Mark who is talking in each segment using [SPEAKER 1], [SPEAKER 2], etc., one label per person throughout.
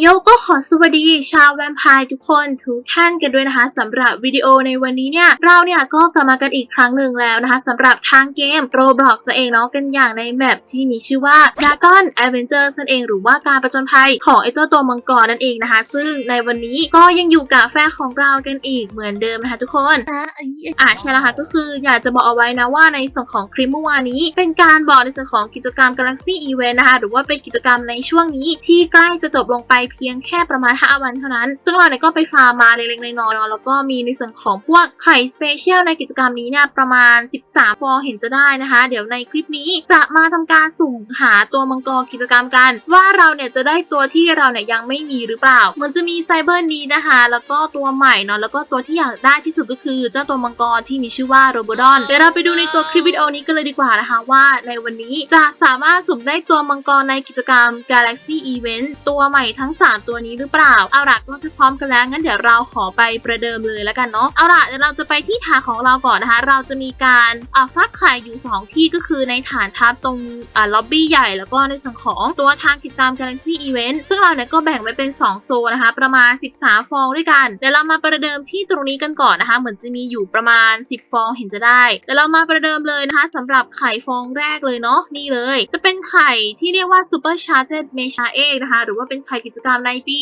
[SPEAKER 1] โยก็ขอสวัสดีชาวแวมไพร์ทุกคนทุกท่านกันด้วยนะคะสำหรับวิดีโอในวันนี้เนี่ยเราเนี่ยก็กลับมากันอีกครั้งหนึ่งแล้วนะคะสำหรับทางเกม Roblox นั่นเองเนาะกันอย่างในแมปที่มีชื่อว่า Dragon Adventures นั่นเองหรือว่าการประจนภัยของไอ้เจ้าตัวมังกรนั่นเองนะคะ ซึ่งในวันนี้ก็ยังอยู่กับแฟนของเรากันอีกเหมือนเดิมนะคะทุกคนอ่าใช่แล้วค่ะก็คืออยากจะบอกเอาไว้นะว่าในส่วนของคลิปเมื่อวานนี้ เป็นการบอกในส่วนของกิจกรรม Galaxy Event นะคะหรือว่าเป็นกิจกรรมในช่วงนี้ที่ใกล้จะจบลงไปเพียงแค่ประมาณ 5 วันเท่านั้น ซึ่งเราเนี่ยก็ไปฟาร์มมาเล็กๆน้อยๆเนแล้วก็มีในส่วนของพวกไข่สเปเชียลในกิจกรรมนี้เนี่ยประมาณ 13 ฟองเห็นจะได้นะคะ เดี๋ยวในคลิปนี้จะมาทำการสุ่มหาตัวมังกรกิจกรรมกัน ว่าเราเนี่ยจะได้ตัวที่เราเนี่ยยังไม่มีหรือเปล่า มันจะมีไซเบอร์นี้นะคะ แล้วก็ตัวใหม่เนาะแล้วก็ตัวที่อยากได้ที่สุดก็คือ เจ้าตัวมังกรที่มีชื่อว่าโรบอดอนเดี๋ยวเราไปดูในตัวคลิปวิดีโอนี้กันเลยดีกว่านะคะว่าในวันนี้จะสามารถสุ่มได้ตัวมังกรในกิจกรรม Galaxy Event ตัวใหม่ทั้ง3ตัวนี้หรือเปล่า เอาล่ะก็จะพร้อมกันแล้วงั้นเดี๋ยวเราขอไปประเดิมเลยแล้วกันเนาะ เอาล่ะเดี๋ยวเราจะไปที่ฐานของเราก่อนนะคะ เราจะมีการอ่าฟักไข่อยู่ 2 ที่ก็คือในฐานทัพตรงอ่าล็อบบี้ใหญ่แล้วก็ในส่วนของตัวทางกิจกรรม Galaxy Event ซึ่งเราเนี่ยก็แบ่งไว้เป็น 2 โซนนะคะ ประมาณ 13 ฟองด้วยกัน เดี๋ยวเรามาประเดิมที่ตรงนี้กันก่อนนะคะ เหมือนจะมีอยู่ประมาณ 10 ฟองเห็นจะได้ เดี๋ยวเรามาประเดิมเลยนะคะสำหรับไข่ฟองแรกเลยเนาะนี่เลย จะเป็นไข่ที่เรียกว่า Super Charged Mecha Egg นะคะ หรือว่าเป็นไข่กิจกรรมในปี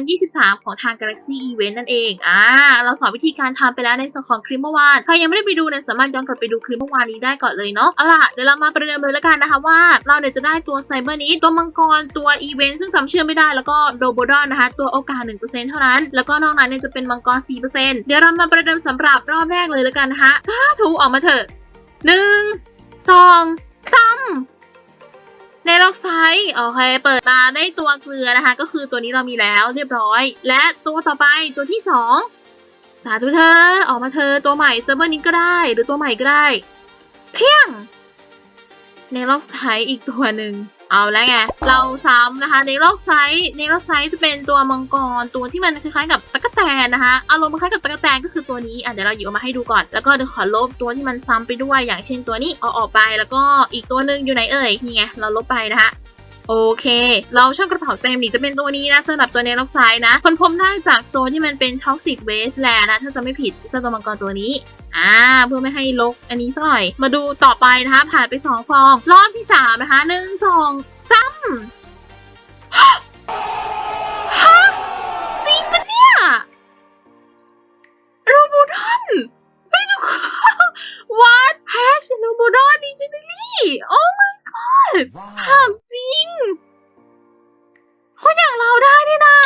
[SPEAKER 1] 2023 ของทาง Galaxy Event นั่นเอง อ่า เราสอนวิธีการทำไปแล้วในส่วนของคลิปเมื่อวาน ใครยังไม่ได้ไปดูเนี่ยสามารถย้อนกลับไปดูคลิปเมื่อวานนี้ได้ก่อนเลยเนาะ เอาล่ะ เดี๋ยวเรามาประเดิมเลยแล้วกันนะคะว่า เราเนี่ยจะได้ตัวไซเบอร์นี้ ตัวมังกร ตัวอีเวนต์ซึ่งจำชื่อไม่ได้ แล้วก็โดโบดอนนะคะ ตัวโอกาส 1%เท่านั้น แล้วก็นอกนั้นเนี่ยจะเป็นมังกร 4%เดี๋ยวเรามาประเดิมสำหรับรอบแรกเลยแล้วกันนะคะสาธุออกมาเถอะหนึ่งสอง ในล็อกไซต์โอเคเปิดมาได้ตัวเกลือนะคะ ก็คือตัวนี้เรามีแล้วเรียบร้อย และตัวต่อไปตัวที่สองสาธุเธอออกมาเธอตัวใหม่เซิร์ฟเวอร์นี้ก็ได้ หรือตัวใหม่ก็ได้ เพียงในล็อกไซต์อีกตัวหนึ่ง เอาแล้วไง เราซ้ำนะคะ ในล็อกไซส์ในล็อกไซส์จะเป็นตัวมังกรตัวที่มันคล้ายๆกับตะกแตนนะคะอารมณ์คล้ายกับตะกแตนก็คือตัวนี้อะเดี๋ยวเราหยิบออกมาให้ดูก่อน แล้วก็เดี๋ยวขอลบตัวที่มันซ้ำไปด้วยอย่างเช่นตัวนี้เอาออกไปแล้วก็อีกตัวหนึ่งอยู่ไหนเอ่ยนี่ไงเราลบไปนะคะ โอเค เราช่องกระเป๋าเต็มนี่จะเป็นตัวนี้นะสำหรับตัวในล็อกไซด์นะคนพบได้จากโซนที่มันเป็นท็อกซิ w เวสแลนนะ ถ้าจะไม่ผิดเจ้าตัวมังกรตัวนี้อ่าเพื่อไม่ให้ลกอันนี้สักหน่อย มาดูต่อไปนะคะ ผ่านไปสองฟอง รอบที่สามนะคะหนึ่งสองสามฮะจริงปะเนี่ยโรบูดอนเฮ้ยทุกคน what has โรบูดอนดิจิเนลี่ oh my god ถามจริง คนอย่างเราได้เนี่ยนะ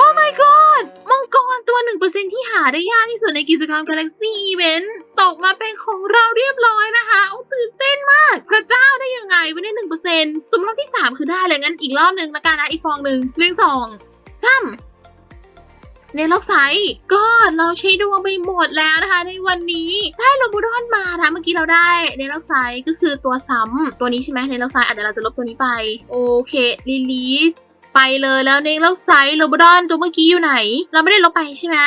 [SPEAKER 1] Oh my god มังกรตัว 1%ที่หาได้ยากที่สุดในกิจกรรม Galaxy Event ตกมาเป็นของเราเรียบร้อยนะคะโอ้ตื่นเต้นมาก พระเจ้าได้ยังไงไม่ได้1%สุ่มรอบที่ 3 คือได้เลยงั้นอีกรอบหนึ่งละกันนะอีกฟองหนึ่งหนึ่งสองสามในล็อกไซต์ก็เราใช้ดวงไปหมดแล้วนะคะ ในวันนี้ได้โรบูดอนมานะเมื่อกี้เราได้ในล็อกไซต์ก็คือตัวซ้ำตัวนี้ใช่ไหมในล็อกไซต์อะเดี๋ยวเราจะลบตัวนี้ไป โอเค release ไปเลยแล้วในโลกไซต์โรบอดอนตัวเมื่อกี้อยู่ไหน เราไม่ได้ลบไปใช่ไหม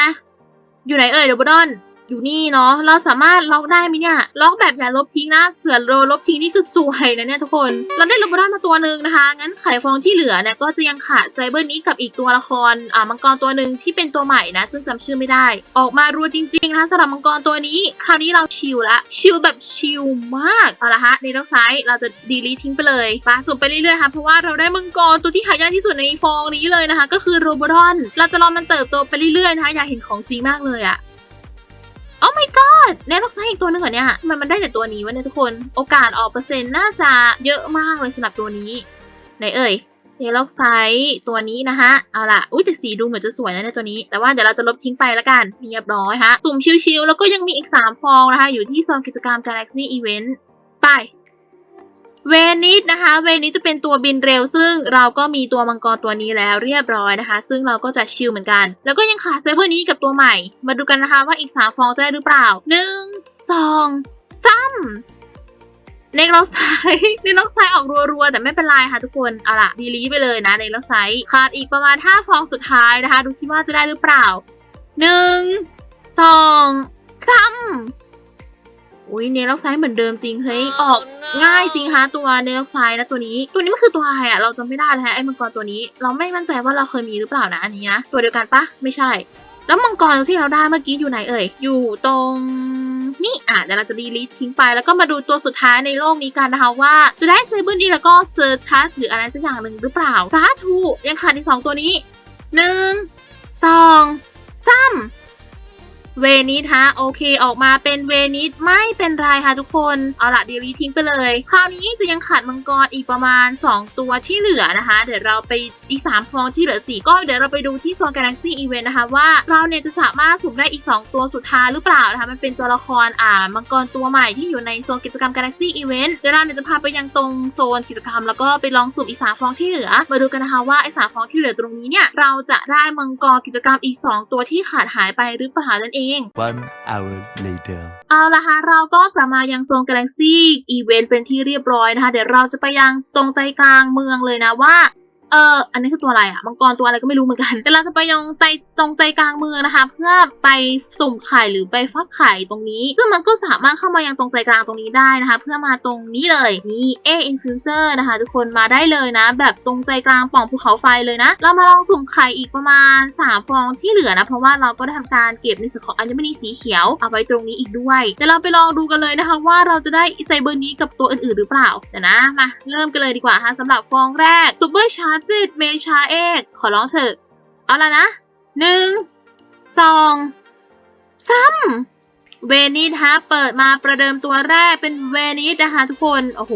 [SPEAKER 1] อยู่ไหนเอ่ยโรบอดอน อยู่นี่เนาะเราสามารถล็อกได้ไหมเนี่ย ล็อกแบบอย่าลบทิ้งนะเผื่อเราลบทิ้งนี่คือสวยนะเนี่ยทุกคน เราได้โรบอดอนมาตัวหนึ่งนะคะ งั้นไข่ฟองที่เหลือเนี่ยก็จะยังขาดไซเบอร์นี้กับอีกตัวละครอ่ามังกรตัวหนึ่งที่เป็นตัวใหม่นะ ซึ่งจำชื่อไม่ได้ ออกมารัวจริงๆนะคะสำหรับมังกรตัวนี้ คราวนี้เราชิลละชิลแบบชิลมากเอาละฮะในล็อกไซต์เราจะดีลีททิ้งไปเลยปาสุ่มไปเรื่อยๆค่ะเพราะว่าเราได้มังกรตัวที่หายากที่สุดในฟองนี้เลยนะคะ ก็คือโรบอดอนเราจะรอมันเติบโตไปเรื่อยๆนะคะอยากเห็นของจริงมากเลยอะ โอ้ my god ในล็อกไซต์อีกตัวหนึงเหรอเนี่ยทำไมมันได้แต่ตัวนี้วะเนี่ยทุกคน โอกาสออกเปอร์เซ็นต์น่าจะเยอะมากเลยสำหรับตัวนี้ ไหนเอ่ยในล็อกไซต์ตัวนี้นะคะเอาล่ะ อุ้ยแต่สีดูเหมือนจะสวยนะในยตัวนี้ แต่ว่าเดี๋ยวเราจะลบทิ้งไปแล้วกัน เรียบร้อยฮะ สุ่มชิวๆ แล้วก็ยังมีอีก 3 ฟองนะคะ อยู่ที่โซนกิจกรรม Galaxy Event ไป เวนิสนะคะ เวนิสจะเป็นตัวบินเร็ว ซึ่งเราก็มีตัวมังกรตัวนี้แล้วเรียบร้อยนะคะ ซึ่งเราก็จะชิลเหมือนกัน แล้วก็ยังขาดเซฟเวอร์นี้กับตัวใหม่ มาดูกันนะคะว่าอีกสามฟองจะได้หรือเปล่าหนึ่งสองสามในล็อกไซด์ในล็อกไซด์ออกรัวๆ แต่ไม่เป็นไรค่ะทุกคน เอาล่ะดีลีไปเลยนะในล็อกไซด์ขาดอีกประมาณห้าฟองสุดท้ายนะคะ ดูซิว่าจะได้หรือเปล่าหนึ่งส องสามอุ้ยเนล็อกไซด์เหมือนเดิมจริงเฮ้ยออกง่ายจริงฮะตัวเนล็อกไซด์นะตัวนี้ ตัวนี้มันคือตัวอะไรอะเราจำไม่ได้แล้วฮะไอ้มังกรตัวนี้ เราไม่มั่นใจว่าเราเคยมีหรือเปล่านะอันนี้นะตัวเดียวกันปะไม่ใช่ แล้วมังกรที่เราได้เมื่อกี้อยู่ไหนเอ่ยอยู่ตรงนี่อะเดี๋ยวเราจะดีลีททิ้งไป แล้วก็มาดูตัวสุดท้ายในโลกนี้กันนะคะว่า จะได้เซเบิลดีแล้วก็เซอร์ทัสหรืออะไรสักอย่างหนึ่งหรือเปล่าสาธุยังขาดอีกสองตัวนี้หนึ่งสองสาม เวนิสฮะโอเคออกมาเป็นเวนิสไม่เป็นไรค่ะทุกคน เอาละดีลีทิ้งไปเลย คราวนี้จะยังขาดมังกรอีกประมาณ 2 ตัวที่เหลือนะคะ เดี๋ยวเราไปอีก3ฟองที่เหลือ 4 ก็เดี๋ยวเราไปดูที่โซน Galaxy Event นต์นะคะว่าเราเนี่ยจะสามารถสุ่มได้อีก 2 ตัวสุดท้ายหรือเปล่านะคะมันเป็นตัวละครอ่ามังกรตัวใหม่ที่อยู่ในโซนกิจกรรม Galaxy Event เดี๋ยวเราเนี่ยจะพาไปยังตรงโซนกิจกรรม แล้วก็ไปลองสุ่มอีก3ฟองที่เหลือ มาดูกันนะคะว่าไอ้สามฟองที่เหลือตรงนี้เนี่ยเราจะได้มังกรกิจกรรมอีก 2 ตัวที่ขาดหายไปหรือเปล่านั่นเอง
[SPEAKER 2] One hour later.
[SPEAKER 1] เอาละค่ะเราก็กลับมายังโซน Galaxy Event เป็นที่เรียบร้อยนะคะ เดี๋ยวเราจะไปยังตรงใจกลางเมืองเลยนะว่า เอออันนี้คือตัวอะไรอะมังกรตัวอะไรก็ไม่รู้เหมือนกันเดี๋ยวเราจะไปยังใจตรงใจกลางเมืองนะคะ เพื่อไปสุ่มไข่หรือไปฟักไข่ตรงนี้ ซึ่งมันก็สามารถเข้ามายังตรงใจกลางตรงนี้ได้นะคะ เพื่อมาตรงนี้เลยนี่เออินฟิวเซอร์นะคะ ทุกคนมาได้เลยนะ แบบตรงใจกลางป่องภูเขาไฟเลยนะ เรามาลองสุ่มไข่อีกประมาณ 3 ฟองที่เหลือนะ เพราะว่าเราก็ได้ทำการเก็บในส่วนของอัญมณีสีเขียวเอาไว้ตรงนี้อีกด้วยเดี๋ยวเราไปลองดูกันเลยนะคะ ว่าเราจะได้ไซเบอร์นี้กับตัวอื่นๆหรือเปล่าเดี๋ยวนะมาเริ่มกันเลยดีกว่าฮะสำหรับฟองแรกซูเปอร์ชาร์จเมชาเอก ขอร้องเถอะ เอาละนะหนึ่งสองสามเวนิสฮะเปิดมาประเดิมตัวแรกเป็นเวนิสนะคะทุกคน โอ้โห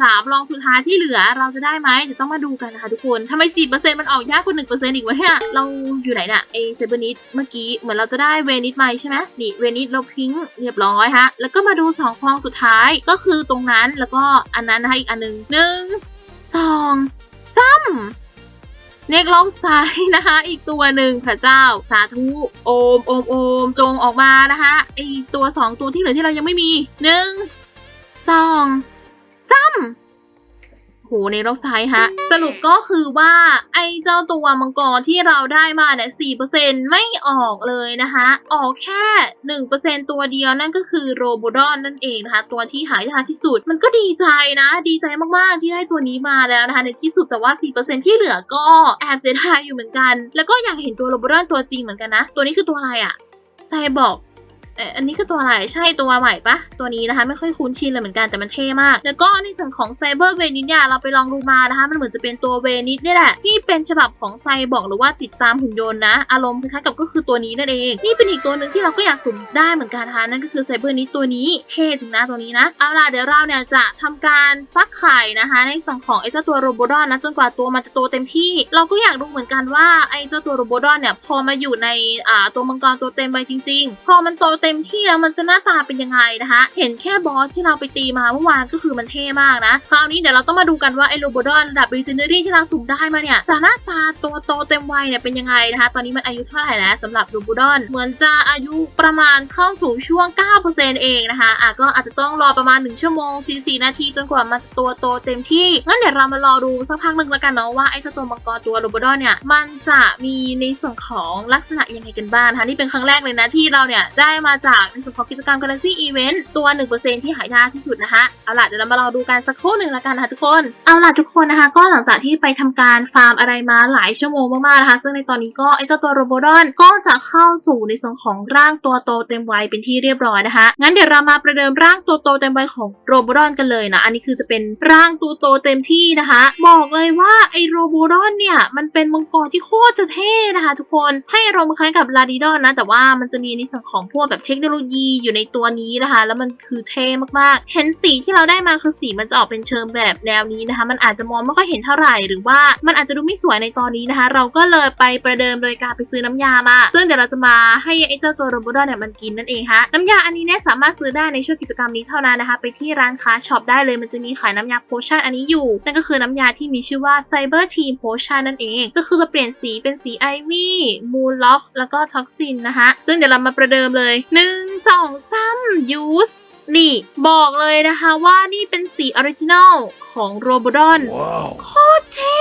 [SPEAKER 1] สามรองสุดท้ายที่เหลือเราจะได้ไหมเดี๋ยวต้องมาดูกันนะคะทุกคนทำไมสี่เปอร์เซ็นต์มันออกยากกว่าหนึ่งเปอร์เซ็นต์อีกวะเนี่ยเราอยู่ไหนน่ะเอเซเบอร์นิสเมื่อกี้เหมือนเราจะได้เวนิสไหมใช่ไหมนี่เวนิสเราพิงเรียบร้อยฮะแล้วก็มาดูสองฟองสุดท้ายก็คือตรงนั้นแล้วก็อันนั้นนะคะอีกอันหนึ่งหนึ่งสอง ซ้ำเนกล็องซ้ายนะคะ อีกตัวหนึ่งพระเจ้า สาธุโอมโอมโอมจงออกมานะคะไอตัวสองตัวที่เหลือที่เรายังไม่มีหนึ่งสองซ้ำ โหเนกล็อกซ้ายฮะ สรุปก็คือว่าไอเจ้าตัวมังกรที่เราได้มาเนี่ยสี่เปอร์เซ็นไม่ออกเลยนะคะ ออกแค่หนึ่งเปอร์เซ็นตัวเดียวนั่นก็คือโรโบดอนนั่นเองนะคะ ตัวที่หายากที่สุด มันก็ดีใจนะ ดีใจมากๆที่ได้ตัวนี้มาแล้วนะคะ ในที่สุดแต่ว่า4%ที่เหลือก็แอบเสียดายอยู่เหมือนกัน แล้วก็อยากเห็นตัวโรโบดอนตัวจริงเหมือนกันนะ ตัวนี้คือตัวอะไรอะไซบอร์ก เอ่ออันนี้คือตัวอะไรใช่ตัวใหม่ปะตัวนี้นะคะ ไม่ค่อยคุ้นชินเลยเหมือนกันแต่มันเท่มาก แล้วก็ในส่วนของไซเบอร์เวนิสเนี่ยเราไปลองดูมานะคะ มันเหมือนจะเป็นตัวเวนิสเนี่ยแหละ ที่เป็นฉบับของไซบอกหรือว่าติดตามหุ่นยนต์นะ อารมณ์คล้ายๆกับก็คือตัวนี้นั่นเอง นี่เป็นอีกตัวหนึ่งที่เราก็อยากสุ่มได้เหมือนกันนะคะนั่นก็คือไซเบอร์นิสตัวนี้เท่จริงนะตัวนี้นะเอาล่ะเดี๋ยวเราเนี่ยจะทำการฟักไข่นะคะ ในส่วนของไอ้เจ้าตัวโรโบดอนนะจนกว่าตัวมันจะโตเต็มที่ เราก็อยากรู้เหมือนกันว่าไอ้เจ้าตัวโรโบดอนเนี่ยพอมาอยู่ในอ่าตัวมังกรตัวเต็มไปจริง ๆ พอมันโตเต็มที่แล้วมันจะหน้าตาเป็นยังไงนะคะ เห็นแค่บอสที่เราไปตีมาเมื่อวานก็คือมันเท่มากนะ คราวนี้เดี๋ยวเราต้องมาดูกันว่าไอ้โรโบดอนระดับ Legendary ที่เราสุ่มได้มาเนี่ยจะหน้าตาตัวโตเต็มวัยเนี่ยเป็นยังไงนะคะ ตอนนี้มันอายุเท่าไหร่แล้วสำหรับโรโบดอน เหมือนจะอายุประมาณเข้าสู่ช่วง 9%เองนะคะอะก็อาจจะต้องรอประมาณ 1 ชั่วโมง 44 นาทีจนกว่ามันจะตัวโตเต็มที่งั้นเดี๋ยวเรามารอดูสักพักหนึ่งแล้วกันเนาะว่าไอ้เจ้าตัวมังกรตัวโรโบดอนเนี่ยมันจะมีในส่วนของลักษณะยังไงกันบ้างนะคะนี่เป็นครั้งแรกเลยนะที่เราเนี่ยได้มาจากในส่วนของกิจกรรม Galaxy Event ตัว 1%ที่หายากที่สุดนะคะ เอาล่ะเดี๋ยวเรามารอดูกันสักครู่หนึ่งล้วกันนะคะทุกคน เอาล่ะทุกคนนะคะ ก็หลังจากที่ไปทำการฟาร์มอะไรมาหลายชั่วโมงมากๆนะคะ ซึ่งในตอนนี้ก็ไอเจ้าตัวโรโบดอนก็จะเข้าสู่ในส่วนของร่างตัวโตเต็มวัยเป็นที่เรียบร้อยนะคะ งั้นเดี๋ยวเรามาประเดิมร่างตัวโตเต็มวัยของโรโบดอนกันเลยนะ อันนี้คือจะเป็นร่างตัวโตเต็มที่นะคะ บอกเลยว่าไอโรโบดอนเนี่ยมันเป็นมังกรที่โคตรจะเท่นะคะ ทุกคนให้อารมณ์คล้ายกับลาดิดอนนะ แต่ว่ามันจะมีในส่วนของพวกแบบเทคโนโลยีอยู่ในตัวนี้นะคะ แล้วมันคือเท่มากๆ เห็นสีที่เราได้มาคือสีมันจะออกเป็นเชิงแบบแนวนี้นะคะ มันอาจจะมองไม่ค่อยเห็นเท่าไหร่ หรือว่ามันอาจจะดูไม่สวยในตอนนี้นะคะ เราก็เลยไปประเดิมโดยการไปซื้อน้ำยามา ซึ่งเดี๋ยวเราจะมาให้ไอ้เจ้าตัวโรบอทเนี่ยมันกินนั่นเองฮะน้ำยาอันนี้เนี่ยสามารถซื้อได้ในช่วงกิจกรรมนี้เท่านั้นนะคะ ไปที่ร้านค้าช็อปได้เลยมันจะมีขายน้ำยาโพชั่นอันนี้อยู่ นั่นก็คือน้ำยาที่มีชื่อว่า Cyber Team Potion นั่นเอง ก็คือจะเปลี่ยนสีเป็นสีไอวี่มูลล็อกแล้วก็ท็อกซินนะคะซึ่งเดี๋ยวเรามาประเดิมเลย1 2 3 use นี่ บอกเลยนะคะว่านี่เป็นสีออริจินอล ของโรบดอน
[SPEAKER 2] Wow.
[SPEAKER 1] โคตรเท่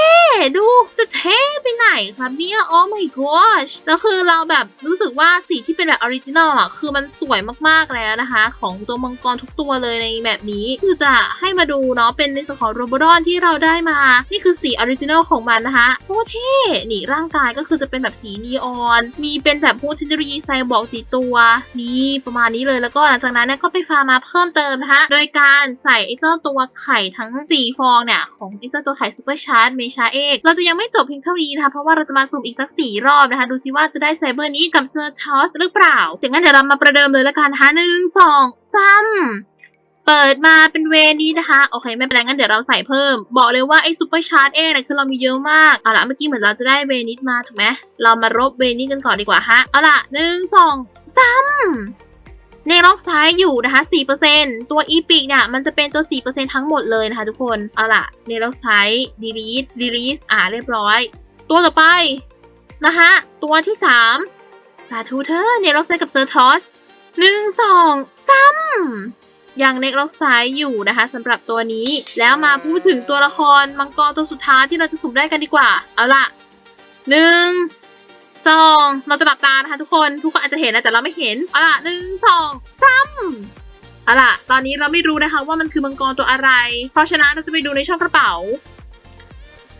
[SPEAKER 1] ดูจะเท่ไปไหนครับเนี่ยโอ้ my gosh แล้วคือเราแบบรู้สึกว่าสีที่เป็นแบบออริจินอลอะคือมันสวยมากๆแล้วนะคะ ของตัวมังกรทุกตัวเลยในแบบนี้คือจะให้มาดูเนาะเป็นในส่วนของโรบอดอนที่เราได้มา นี่คือสีออริจินอลของมันนะคะโคตรเท่นี่ร่างกายก็คือจะเป็นแบบสีนีออน มีเป็นแบบพวกเทคโนโลยีไซบอร์กติดตัว นี่ประมาณนี้เลยแล้วก็หลังจากนั้นเนี่ยก็ไปฟาร์มมาเพิ่มเติมนะคะโดยการใส่ไอ้เจ้าตัวไข่ทั้ง4 ฟองเนี่ยของไอ้เจ้าตัวไข่ซูเปอร์ชาร์จเมชาเอกเราจะยังไม่จบเพียงเท่านี้นะคะเพราะว่าเราจะมาสุ่มอีกสัก 4 รอบนะคะ ดูซิว่าจะได้ไซเบอร์นี้กับเซอร์ชอสหรือเปล่าอย่างนั้นเดี๋ยวเรามาประเดิมเลยละกันนะคะหนึ่งสองสามเปิดมาเป็นเวนี้นะคะ โอเค ไม่เป็นไรงั้นเดี๋ยวเราใส่เพิ่ม บอกเลยว่าไอ้ซูเปอร์ชาร์จเองเนี่ยคือเรามีเยอะมาก เอาละเมื่อกี้เหมือนเราจะได้เวนิสมาถูกไหมเรามารบเวนิสกันก่อนดีกว่าฮะ เอาละหนึ่งสองสาม ในล็อกซ้ายอยู่นะคะ 4%ตัวอีพิกเนี่ยมันจะเป็นตัว 4%ทั้งหมดเลยนะคะทุกคน เอาล่ะในล็อกซ้าย delete release อ่าเรียบร้อย ตัวต่อไปนะคะตัวที่ 3 สาธุเธอในล็อกซ้ายกับเซอร์ทอสหนึ่งสองสามยังเน็กล็อกซ้ายอยู่นะคะสำหรับตัวนี้ แล้วมาพูดถึงตัวละครมังกรตัวสุดท้ายที่เราจะสุ่มได้กันดีกว่า เอาล่ะหนึ่ง สองเราจะหลับตานะคะทุกคนทุกคนอาจจะเห็นนะแต่เราไม่เห็นเอาล่ะหนึ่งสองสามเอาล่ะ ตอนนี้เราไม่รู้นะคะว่ามันคือมังกรตัวอะไร เพราะฉะนั้นเราจะไปดูในช่องกระเป๋า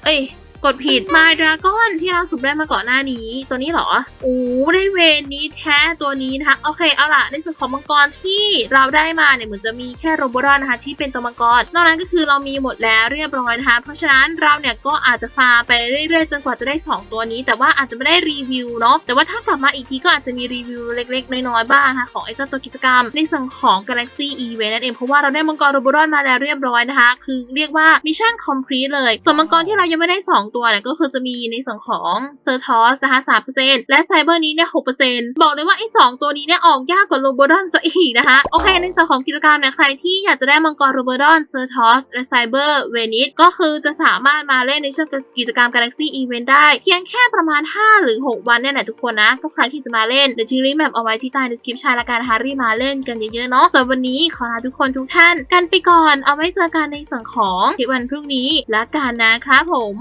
[SPEAKER 1] เอ้ย กดผิด My Dragon ที่เราสุ่มได้มาก่อนหน้านี้ ตัวนี้เหรอโอ้ได้เวรนี้แท้ตัวนี้นะคะโอเคเอาล่ะในส่วนของมังกรที่เราได้มาเนี่ยเหมือนจะมีแค่โรบอรอนนะคะที่เป็นตัวมังกรนอกนั้นก็คือเรามีหมดแล้วเรียบร้อยนะคะเพราะฉะนั้นเราเนี่ยก็อาจจะฟาร์ไปเรื่อยๆจนกว่าจะได้ 2 ตัวนี้ แต่ว่าอาจจะไม่ได้รีวิวเนาะแต่ว่าถ้ากลับมาอีกทีก็อาจจะมีรีวิวเล็ก ๆ น้อยๆบ้างนะคะของไอ้เจ้าตัวกิจกรรม ในส่วนของ Galaxy Event นั่นเองเพราะว่าเราได้มังกรโรบอรอนมาแล้วเรียบร้อยนะคะ คือเรียกว่ามิชชั่นคอมพลีทเลยส่วนมังกรที่เรายังไม่ได้ 2ตัวเนี่ยก็คือจะมีในส่วนของเซอร์ทอสนะคะ3%และไซเบอร์นี้เนี่ย6%บอกเลยว่าไอ้สองตัวนี้เนี่ยออกยากกว่าโรบอรอนซะอีกนะคะ โอเค ในส่วนของกิจกรรมเนี่ยใครที่อยากจะได้มังกรโรบอรอนเซอร์ทอสและไซเบอร์เวนิสก็คือจะสามารถมาเล่นในช่วงกิจกรรม Galaxy Event ได้ เพียงแค่ประมาณ 5 หรือ 6 วันเนี่ยแหละทุกคนนะก็ใครที่จะมาเล่นเดี๋ยวทิ้งลิงก์แบบเอาไว้ที่ใต้ description ละกันนะคะรีบมาเล่นกันเยอะๆเนาะส่วนวันนี้ขอลาทุกคนทุกท่านกันไปก่อน เอาไว้เจอกันในส่วนของคลิปวันพรุ่งนี้ละกันนะครับผม